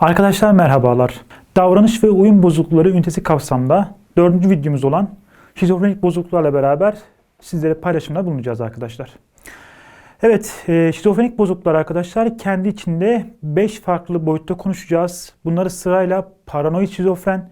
Arkadaşlar merhabalar. Davranış ve uyum bozuklukları ünitesi kapsamında dördüncü videomuz olan şizofrenik bozukluklarla beraber sizlere paylaşımda bulunacağız arkadaşlar. Evet, e, şizofrenik bozukluklar arkadaşlar kendi içinde 5 farklı boyutta konuşacağız. Bunları sırayla paranoid şizofren,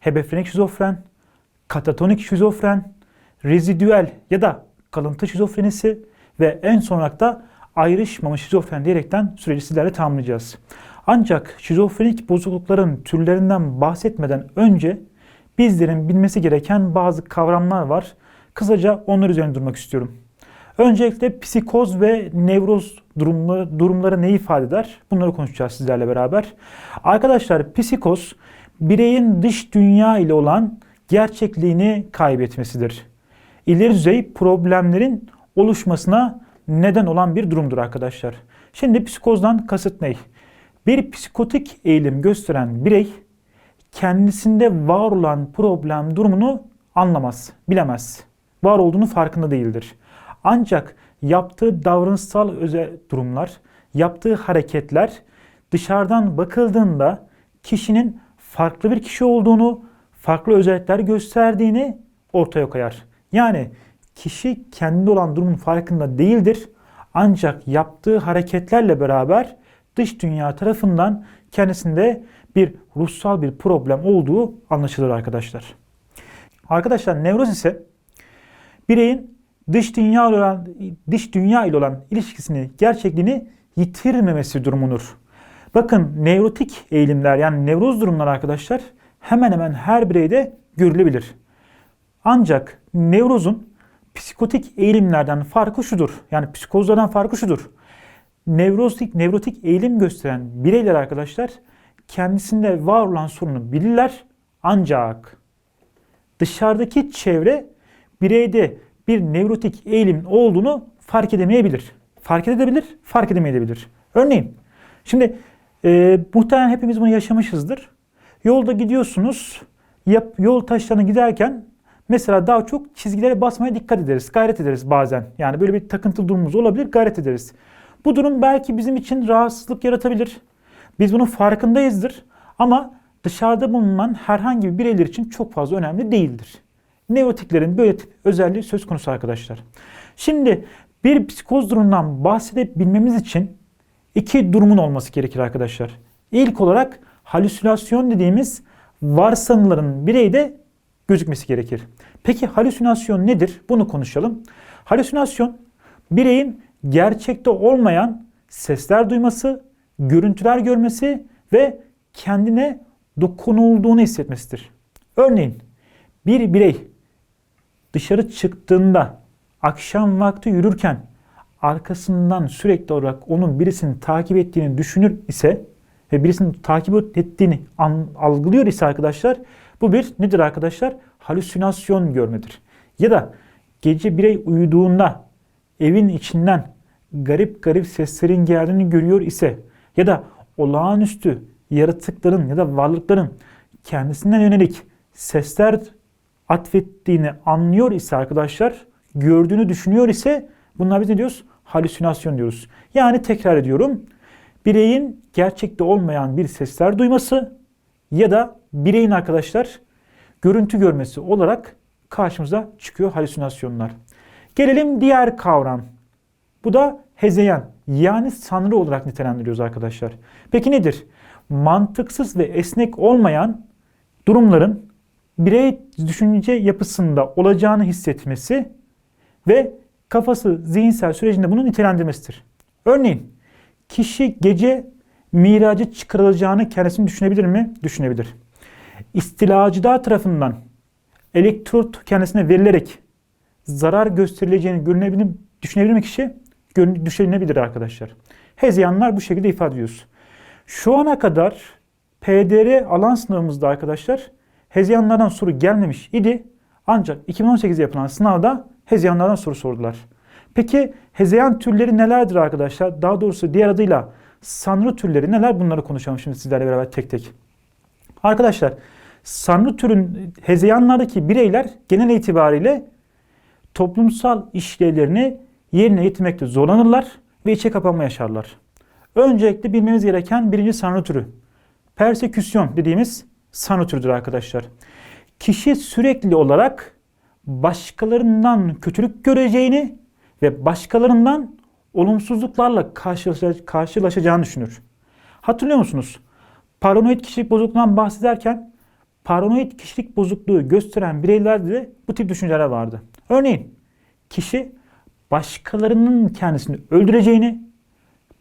hebefrenik şizofren, katatonik şizofren, rezidüel ya da kalıntı şizofrenisi ve en son olarak da ayrışmamış şizofren diyerekten süreci sizlerle tamamlayacağız. Ancak şizofrenik bozuklukların türlerinden bahsetmeden önce bizlerin bilmesi gereken bazı kavramlar var. Kısaca onlar üzerine durmak istiyorum. Öncelikle psikoz ve nevroz durumları, durumları ne ifade eder? Bunları konuşacağız sizlerle beraber. Arkadaşlar psikoz bireyin dış dünya ile olan gerçekliğini kaybetmesidir. İleri düzey problemlerin oluşmasına neden olan bir durumdur arkadaşlar. Şimdi psikozdan kasıt ne? Bir psikotik eğilim gösteren birey kendisinde var olan problem durumunu anlamaz, bilemez. Var olduğunu farkında değildir. Ancak yaptığı davranışsal özel durumlar, yaptığı hareketler dışarıdan bakıldığında kişinin farklı bir kişi olduğunu, farklı özellikler gösterdiğini ortaya koyar. Yani kişi kendi olan durumun farkında değildir. Ancak yaptığı hareketlerle beraber dış dünya tarafından kendisinde bir ruhsal bir problem olduğu anlaşılır arkadaşlar. Arkadaşlar nevroz ise bireyin dış dünya ile olan dış dünya ile olan ilişkisini, gerçekliğini yitirmemesi durumudur. Bakın nevrotik eğilimler yani nevroz durumlar arkadaşlar hemen hemen her bireyde görülebilir. Ancak nevrozun psikotik eğilimlerden farkı şudur. Yani psikozlardan farkı şudur. Nevrotik, nevrotik eğilim gösteren bireyler arkadaşlar kendisinde var olan sorunu bilirler ancak dışarıdaki çevre bireyde bir nevrotik eğilim olduğunu fark edemeyebilir. Fark edebilir, fark edemeyebilir. Örneğin şimdi e, muhtemelen hepimiz bunu yaşamışızdır. Yolda gidiyorsunuz, yap, yol taşlarına giderken mesela daha çok çizgilere basmaya dikkat ederiz, gayret ederiz bazen. Yani böyle bir takıntılı durumumuz olabilir, gayret ederiz. Bu durum belki bizim için rahatsızlık yaratabilir. Biz bunun farkındayızdır ama dışarıda bulunan herhangi bir bireyler için çok fazla önemli değildir. Nevrotiklerin böyle tip özelliği söz konusu arkadaşlar. Şimdi bir psikoz durumundan bahsedebilmemiz için iki durumun olması gerekir arkadaşlar. İlk olarak halüsinasyon dediğimiz varsanıların bireyde gözükmesi gerekir. Peki halüsinasyon nedir? Bunu konuşalım. Halüsinasyon bireyin gerçekte olmayan sesler duyması, görüntüler görmesi ve kendine dokunulduğunu hissetmesidir. Örneğin bir birey dışarı çıktığında akşam vakti yürürken arkasından sürekli olarak onun birisini takip ettiğini düşünür ise ve birisini takip ettiğini algılıyor ise arkadaşlar bu bir nedir arkadaşlar? Halüsinasyon görmedir. Ya da gece birey uyuduğunda evin içinden garip garip seslerin geldiğini görüyor ise ya da olağanüstü yaratıkların ya da varlıkların kendisinden yönelik sesler atfettiğini anlıyor ise arkadaşlar, gördüğünü düşünüyor ise bunlar biz ne diyoruz? Halüsinasyon diyoruz. Yani tekrar ediyorum. Bireyin gerçekte olmayan bir sesler duyması ya da bireyin arkadaşlar görüntü görmesi olarak karşımıza çıkıyor halüsinasyonlar. Gelelim diğer kavram. Bu da hezeyan yani sanrı olarak nitelendiriyoruz arkadaşlar. Peki nedir? Mantıksız ve esnek olmayan durumların birey düşünce yapısında olacağını hissetmesi ve kafası zihinsel sürecinde bunu nitelendirmesidir. Örneğin kişi gece miracı çıkarılacağını kendisini düşünebilir mi? Düşünebilir. İstilacılar tarafından elektrot kendisine verilerek zarar gösterileceğini görünebilir, düşünebilir mi kişi? Düşünebilir arkadaşlar. Hezeyanlar bu şekilde ifade ediyoruz. Şu ana kadar PDR alan sınavımızda arkadaşlar hezeyanlardan soru gelmemiş idi. Ancak 2018'de yapılan sınavda hezeyanlardan soru sordular. Peki hezeyan türleri nelerdir arkadaşlar? Daha doğrusu diğer adıyla sanrı türleri neler? Bunları konuşalım şimdi sizlerle beraber tek tek. Arkadaşlar sanrı türün hezeyanlardaki bireyler genel itibariyle toplumsal işlevlerini yerine getirmekte zorlanırlar ve içe kapanma yaşarlar. Öncelikle bilmemiz gereken birinci sanrı türü. perseküsyon dediğimiz sanrı türüdür arkadaşlar. Kişi sürekli olarak başkalarından kötülük göreceğini ve başkalarından olumsuzluklarla karşılaşa- karşılaşacağını düşünür. Hatırlıyor musunuz? Paranoid kişilik bozukluğundan bahsederken paranoid kişilik bozukluğu gösteren bireylerde de bu tip düşünceler vardı. Örneğin kişi başkalarının kendisini öldüreceğini,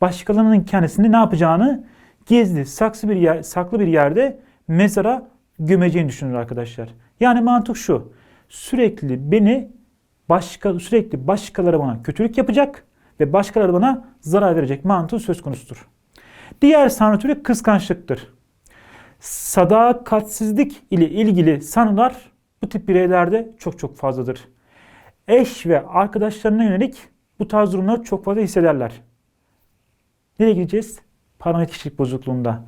başkalarının kendisini ne yapacağını gizli, saksı bir yer, saklı bir yerde mezara gömeceğini düşünür arkadaşlar. Yani mantık şu. Sürekli beni başka sürekli başkaları bana kötülük yapacak ve başkaları bana zarar verecek mantığı söz konusudur. Diğer sanrı türü kıskançlıktır. Sadakatsizlik ile ilgili sanılar bu tip bireylerde çok çok fazladır. Eş ve arkadaşlarına yönelik bu tarz durumları çok fazla hissederler. Nereye gideceğiz? Paranoid kişilik bozukluğunda.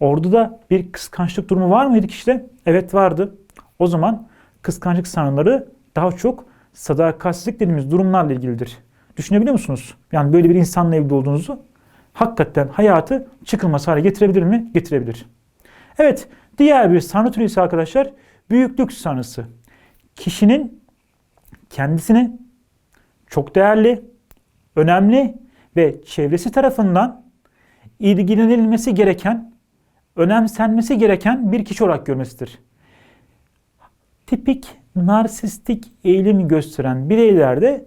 Orada da bir kıskançlık durumu var mıydı kişide? Evet vardı. O zaman kıskançlık sanrıları daha çok sadakatsizlik dediğimiz durumlarla ilgilidir. Düşünebiliyor musunuz? Yani böyle bir insanla evli olduğunuzu hakikaten hayatı çıkılmaz hale getirebilir mi? Getirebilir. Evet, diğer bir sanrı türü ise arkadaşlar büyüklük sanrısı. Kişinin kendisini çok değerli, önemli ve çevresi tarafından ilgilenilmesi gereken, önemsenmesi gereken bir kişi olarak görmesidir. Tipik narsistik eğilim gösteren bireylerde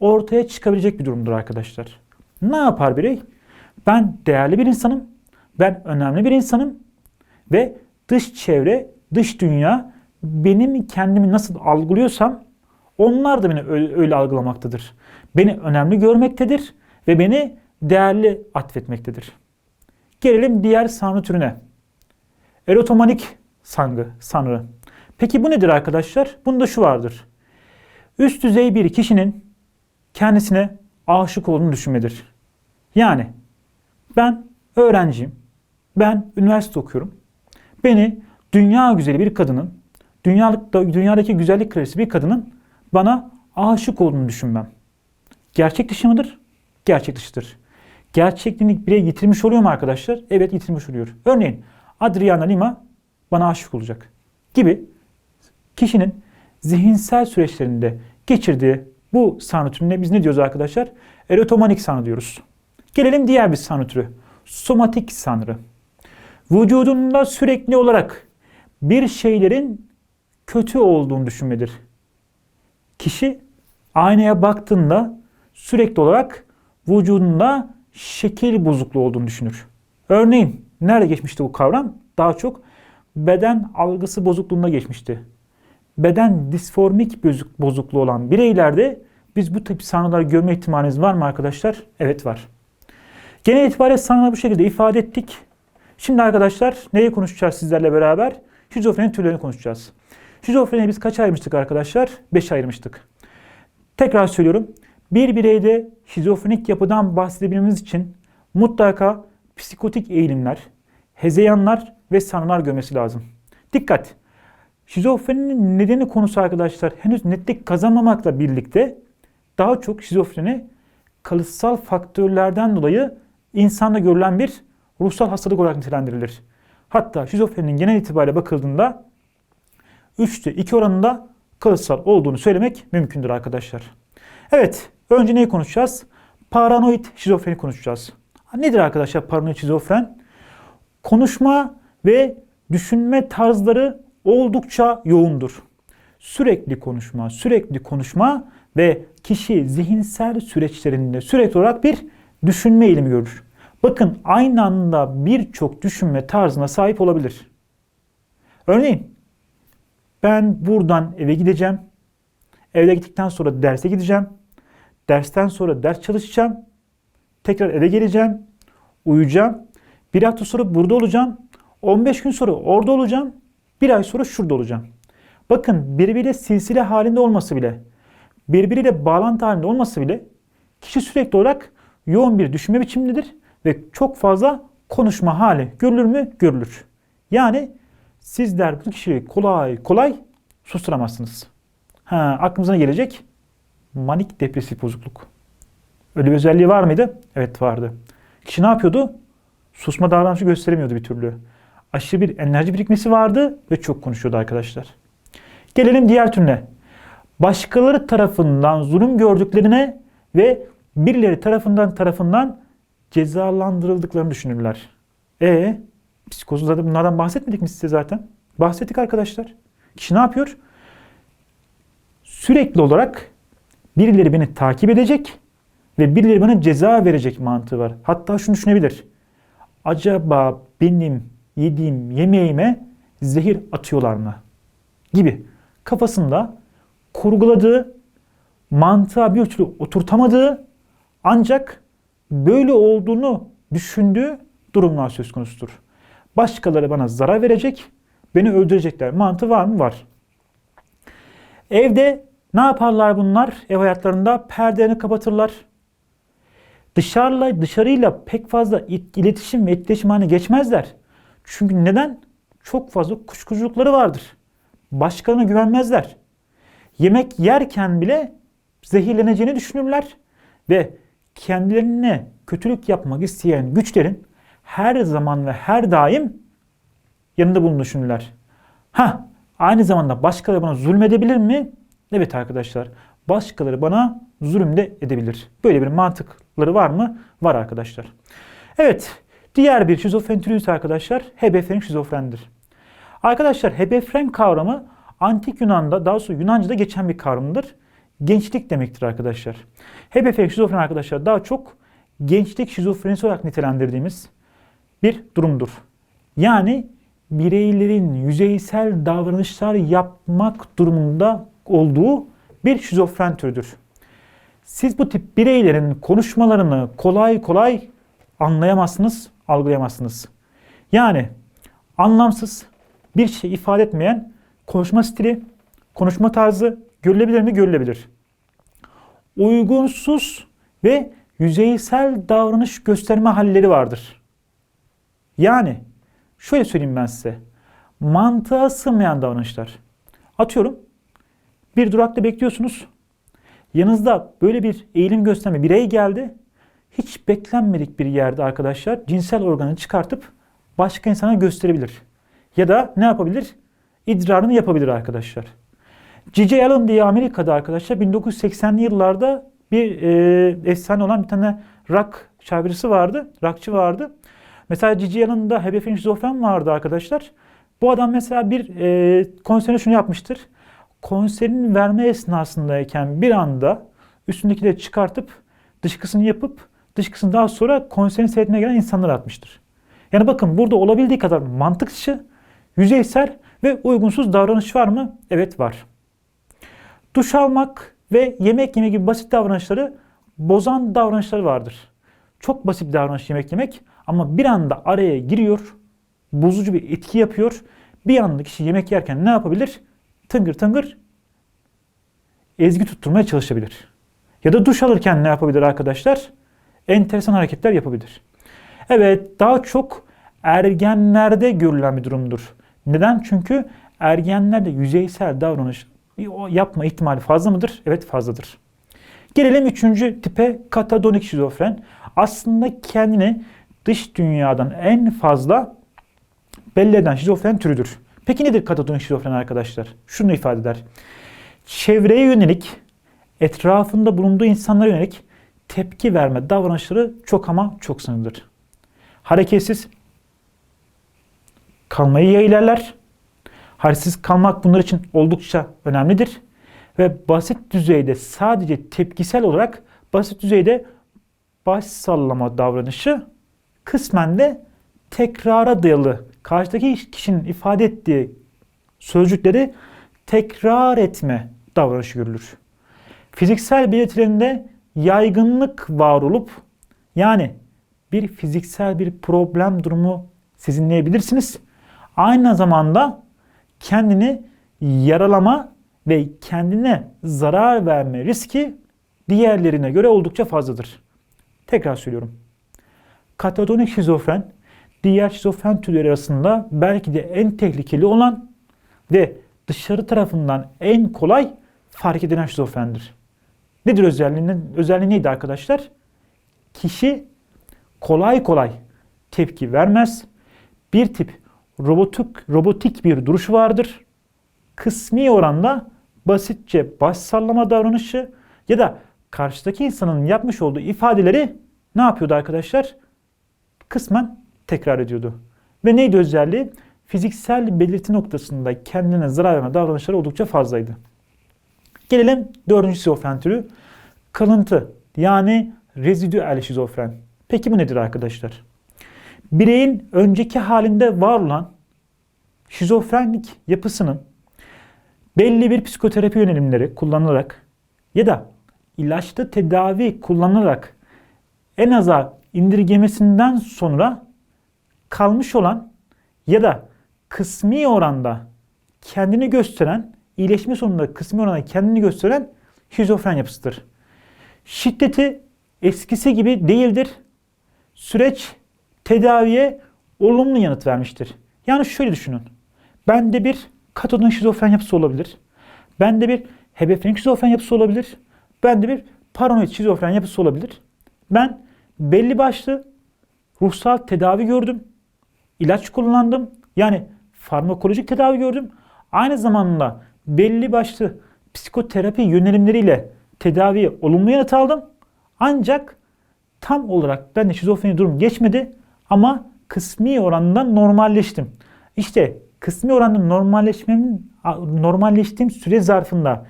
ortaya çıkabilecek bir durumdur arkadaşlar. Ne yapar birey? Ben değerli bir insanım, ben önemli bir insanım ve dış çevre, dış dünya benim kendimi nasıl algılıyorsam onlar da beni öyle, öyle algılamaktadır. Beni önemli görmektedir ve beni değerli atfetmektedir. Gelelim diğer sanrı türüne. Erotomanik sangı, sanrı. Peki bu nedir arkadaşlar? Bunda şu vardır. Üst düzey bir kişinin kendisine aşık olduğunu düşünmedir. Yani ben öğrenciyim. Ben üniversite okuyorum. Beni dünya güzeli bir kadının, dünyalıkta, dünyadaki güzellik kraliçesi bir kadının bana aşık olduğunu düşünmem. Gerçek dışı mıdır? Gerçek dışıdır. Gerçekliğini bire yitirmiş oluyor mu arkadaşlar? Evet yitirmiş oluyor. Örneğin Adriana Lima bana aşık olacak gibi kişinin zihinsel süreçlerinde geçirdiği bu sanrı türüne biz ne diyoruz arkadaşlar? Erotomanik sanrı diyoruz. Gelelim diğer bir sanrı türü. Somatik sanrı. Vücudunda sürekli olarak bir şeylerin kötü olduğunu düşünmedir. Kişi aynaya baktığında sürekli olarak vücudunda şekil bozukluğu olduğunu düşünür. Örneğin nerede geçmişti bu kavram? Daha çok beden algısı bozukluğunda geçmişti. Beden disformik bozuk- bozukluğu olan bireylerde biz bu tip sanrıları görme ihtimaliniz var mı arkadaşlar? Evet var. Genel itibariyle sanrıları bu şekilde ifade ettik. Şimdi arkadaşlar neyi konuşacağız sizlerle beraber? Şizofreni türlerini konuşacağız. Şizofreniyi biz kaç ayırmıştık arkadaşlar? 5 ayırmıştık. Tekrar söylüyorum. Bir bireyde şizofrenik yapıdan bahsedebilmemiz için mutlaka psikotik eğilimler, hezeyanlar ve sanrılar görmesi lazım. Dikkat! Şizofreninin nedeni konusu arkadaşlar henüz netlik kazanmamakla birlikte daha çok şizofreni kalıtsal faktörlerden dolayı insanda görülen bir ruhsal hastalık olarak nitelendirilir. Hatta şizofreninin genel itibariyle bakıldığında 3'te 2 oranında kalıtsal olduğunu söylemek mümkündür arkadaşlar. Evet, önce neyi konuşacağız? Paranoid şizofreni konuşacağız. Nedir arkadaşlar paranoid şizofren? Konuşma ve düşünme tarzları oldukça yoğundur. Sürekli konuşma, sürekli konuşma ve kişi zihinsel süreçlerinde sürekli olarak bir düşünme eğilimi görür. Bakın aynı anda birçok düşünme tarzına sahip olabilir. Örneğin ben buradan eve gideceğim. Eve gittikten sonra derse gideceğim. Dersten sonra ders çalışacağım. Tekrar eve geleceğim. Uyuyacağım. Bir hafta sonra burada olacağım. 15 gün sonra orada olacağım. Bir ay sonra şurada olacağım. Bakın birbiriyle silsile halinde olması bile, birbiriyle bağlantı halinde olması bile kişi sürekli olarak yoğun bir düşünme biçimindedir ve çok fazla konuşma hali görülür mü? Görülür. Yani sizler bu kişiyi kolay kolay susturamazsınız. Ha, aklımıza gelecek? Manik depresif bozukluk. Öyle bir özelliği var mıydı? Evet vardı. Kişi ne yapıyordu? Susma davranışı gösteremiyordu bir türlü. aşırı bir enerji birikmesi vardı ve çok konuşuyordu arkadaşlar. Gelelim diğer türüne. Başkaları tarafından zulüm gördüklerine ve birileri tarafından tarafından cezalandırıldıklarını düşünürler. E psikozda bunlardan bahsetmedik mi size zaten? Bahsettik arkadaşlar. Kişi ne yapıyor? Sürekli olarak birileri beni takip edecek ve birileri bana ceza verecek mantığı var. Hatta şunu düşünebilir. Acaba benim yediğim yemeğime zehir atıyorlar mı? Gibi kafasında kurguladığı, mantığa bir türlü oturtamadığı ancak böyle olduğunu düşündüğü durumlar söz konusudur. Başkaları bana zarar verecek, beni öldürecekler. Mantığı var mı? Var. Evde ne yaparlar bunlar? Ev hayatlarında perdelerini kapatırlar. Dışarıla, dışarıyla pek fazla iletişim ve etkileşim haline geçmezler. Çünkü neden? Çok fazla kuşkuculukları vardır. Başkalarına güvenmezler. Yemek yerken bile zehirleneceğini düşünürler ve kendilerine kötülük yapmak isteyen güçlerin her zaman ve her daim yanında bulunduğunu düşünürler. Ha, aynı zamanda başkaları bana zulmedebilir mi? Evet arkadaşlar. Başkaları bana zulüm de edebilir. Böyle bir mantıkları var mı? Var arkadaşlar. Evet. Diğer bir şizofren arkadaşlar hebefrenik şizofrendir. Arkadaşlar hebefren kavramı antik Yunan'da daha sonra Yunanca'da geçen bir kavramdır. Gençlik demektir arkadaşlar. Hebefrenik şizofren arkadaşlar daha çok gençlik şizofrenisi olarak nitelendirdiğimiz bir durumdur. Yani bireylerin yüzeysel davranışlar yapmak durumunda olduğu bir şizofren türüdür. Siz bu tip bireylerin konuşmalarını kolay kolay anlayamazsınız, algılayamazsınız. Yani anlamsız, bir şey ifade etmeyen konuşma stili, konuşma tarzı görülebilir mi? Görülebilir. Uygunsuz ve yüzeysel davranış gösterme halleri vardır. Yani şöyle söyleyeyim ben size. Mantığa sığmayan davranışlar. Atıyorum bir durakta bekliyorsunuz. Yanınızda böyle bir eğilim gösterme birey geldi. Hiç beklenmedik bir yerde arkadaşlar cinsel organı çıkartıp başka insana gösterebilir. Ya da ne yapabilir? İdrarını yapabilir arkadaşlar. G.J. Allen diye Amerika'da arkadaşlar 1980'li yıllarda bir e, efsane olan bir tane rock şarkıcısı vardı. Rockçı vardı. Mesela G.J. Allen'da Hebefin Şizofren vardı arkadaşlar. Bu adam mesela bir e, konserinde şunu yapmıştır. Konserin verme esnasındayken bir anda üstündekileri çıkartıp dışkısını yapıp dışkısını daha sonra konserin seyretmeye gelen insanlara atmıştır. Yani bakın burada olabildiği kadar mantık dışı, yüzeysel ve uygunsuz davranış var mı? Evet var. Duş almak ve yemek yeme gibi basit davranışları bozan davranışları vardır. Çok basit bir davranış yemek yemek ama bir anda araya giriyor, bozucu bir etki yapıyor. Bir anda kişi yemek yerken ne yapabilir? Tıngır tıngır ezgi tutturmaya çalışabilir. Ya da duş alırken ne yapabilir arkadaşlar? Enteresan hareketler yapabilir. Evet daha çok ergenlerde görülen bir durumdur. Neden? Çünkü ergenlerde yüzeysel davranış yapma ihtimali fazla mıdır? Evet fazladır. Gelelim üçüncü tipe katadonik şizofren. Aslında kendini dış dünyadan en fazla belli eden şizofren türüdür. Peki nedir katadonik şizofren arkadaşlar? Şunu ifade eder. Çevreye yönelik, etrafında bulunduğu insanlara yönelik tepki verme davranışları çok ama çok sınırlıdır. Hareketsiz kalmayı yeğlerler. Hareketsiz kalmak bunlar için oldukça önemlidir. Ve basit düzeyde sadece tepkisel olarak basit düzeyde baş sallama davranışı kısmen de tekrara dayalı karşıdaki kişinin ifade ettiği sözcükleri tekrar etme davranışı görülür. Fiziksel belirtilerinde yaygınlık var olup yani bir fiziksel bir problem durumu sizinleyebilirsiniz. Aynı zamanda kendini yaralama ve kendine zarar verme riski diğerlerine göre oldukça fazladır. Tekrar söylüyorum. Katatonik şizofren diğer şizofren türleri arasında belki de en tehlikeli olan ve dışarı tarafından en kolay fark edilen şizofrendir. Nedir özelliğinin özelliği neydi arkadaşlar? Kişi kolay kolay tepki vermez. Bir tip robotik, robotik bir duruşu vardır. Kısmi oranda basitçe baş sallama davranışı ya da karşıdaki insanın yapmış olduğu ifadeleri ne yapıyordu arkadaşlar? Kısmen tekrar ediyordu. Ve neydi özelliği? Fiziksel belirti noktasında kendine zarar verme davranışları oldukça fazlaydı. Gelelim dördüncü şizofren türü. Kalıntı yani rezidüel şizofren. Peki bu nedir arkadaşlar? Bireyin önceki halinde var olan şizofrenlik yapısının belli bir psikoterapi yönelimleri kullanılarak ya da ilaçlı tedavi kullanılarak en aza indirgemesinden sonra kalmış olan ya da kısmi oranda kendini gösteren, iyileşme sonunda kısmi oranda kendini gösteren şizofren yapısıdır. Şiddeti eskisi gibi değildir. Süreç tedaviye olumlu yanıt vermiştir. Yani şöyle düşünün. Bende bir katodon şizofren yapısı olabilir. Bende bir hebefrenik şizofren yapısı olabilir. Bende bir paranoid şizofren yapısı olabilir. Ben belli başlı ruhsal tedavi gördüm. İlaç kullandım. Yani farmakolojik tedavi gördüm. Aynı zamanda belli başlı psikoterapi yönelimleriyle tedaviye olumlu yanıt aldım. Ancak tam olarak bende şizofreni durum geçmedi ama kısmi oranda normalleştim. İşte kısmi oranda normalleşmemin normalleştiğim süre zarfında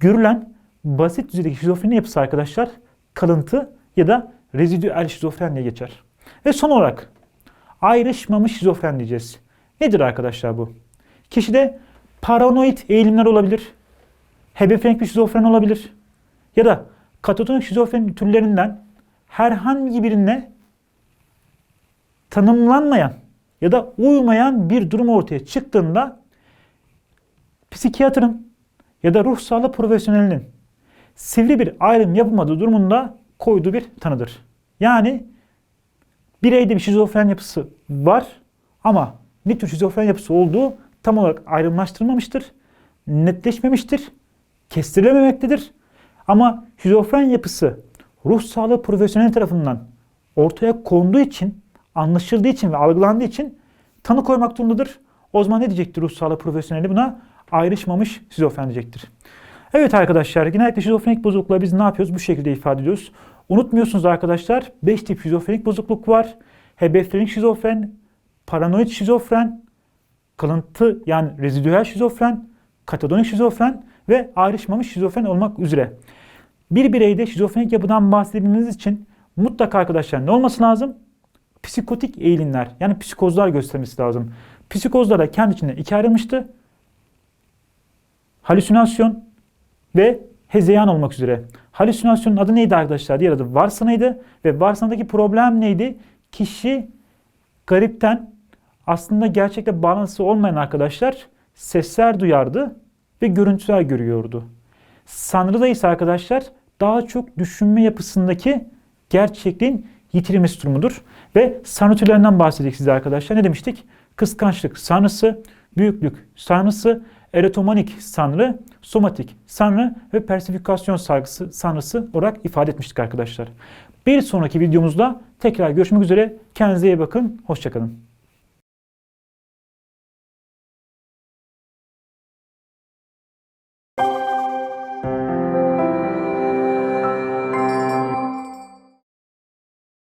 görülen basit düzeydeki şizofreni yapısı arkadaşlar kalıntı ya da rezidüel şizofren geçer. Ve son olarak ayrışmamış şizofren diyeceğiz. Nedir arkadaşlar bu? Kişide paranoid eğilimler olabilir. Hebefrenik bir şizofren olabilir. Ya da katatonik şizofren türlerinden herhangi birine tanımlanmayan ya da uymayan bir durum ortaya çıktığında psikiyatrın ya da ruh sağlığı profesyonelinin sivri bir ayrım yapılmadığı durumunda koyduğu bir tanıdır. Yani bireyde bir şizofren yapısı var ama ne tür şizofren yapısı olduğu tam olarak ayrımlaştırılmamıştır, netleşmemiştir, kestirilememektedir. Ama şizofren yapısı ruh sağlığı profesyonel tarafından ortaya konduğu için, anlaşıldığı için ve algılandığı için tanı koymak durumundadır. O zaman ne diyecektir ruh sağlığı profesyoneli buna? Ayrışmamış şizofren diyecektir. Evet arkadaşlar genellikle şizofrenik bozuklukla biz ne yapıyoruz? Bu şekilde ifade ediyoruz. Unutmuyorsunuz arkadaşlar 5 tip şizofrenik bozukluk var. Hebefrenik şizofren, paranoid şizofren, kalıntı yani rezidüel şizofren, katadonik şizofren ve ayrışmamış şizofren olmak üzere. Bir bireyde şizofrenik yapıdan bahsedebilmeniz için mutlaka arkadaşlar ne olması lazım? Psikotik eğilimler yani psikozlar göstermesi lazım. Psikozlar da kendi içinde iki ayrılmıştı. Halüsinasyon ve hezeyan olmak üzere. Halüsinasyonun adı neydi arkadaşlar? Diğer adı varsanaydı ve varsanadaki problem neydi? Kişi garipten aslında gerçekte bağlantısı olmayan arkadaşlar sesler duyardı ve görüntüler görüyordu. Sanrı'da ise arkadaşlar daha çok düşünme yapısındaki gerçekliğin yitirilmesi durumudur. Ve sanrı türlerinden bahsedecek size arkadaşlar. Ne demiştik? Kıskançlık sanrısı, büyüklük sanrısı, erotomanik sanrı, somatik sanrı ve persifikasyon sargısı sanrısı olarak ifade etmiştik arkadaşlar. Bir sonraki videomuzda tekrar görüşmek üzere. Kendinize iyi bakın. Hoşçakalın.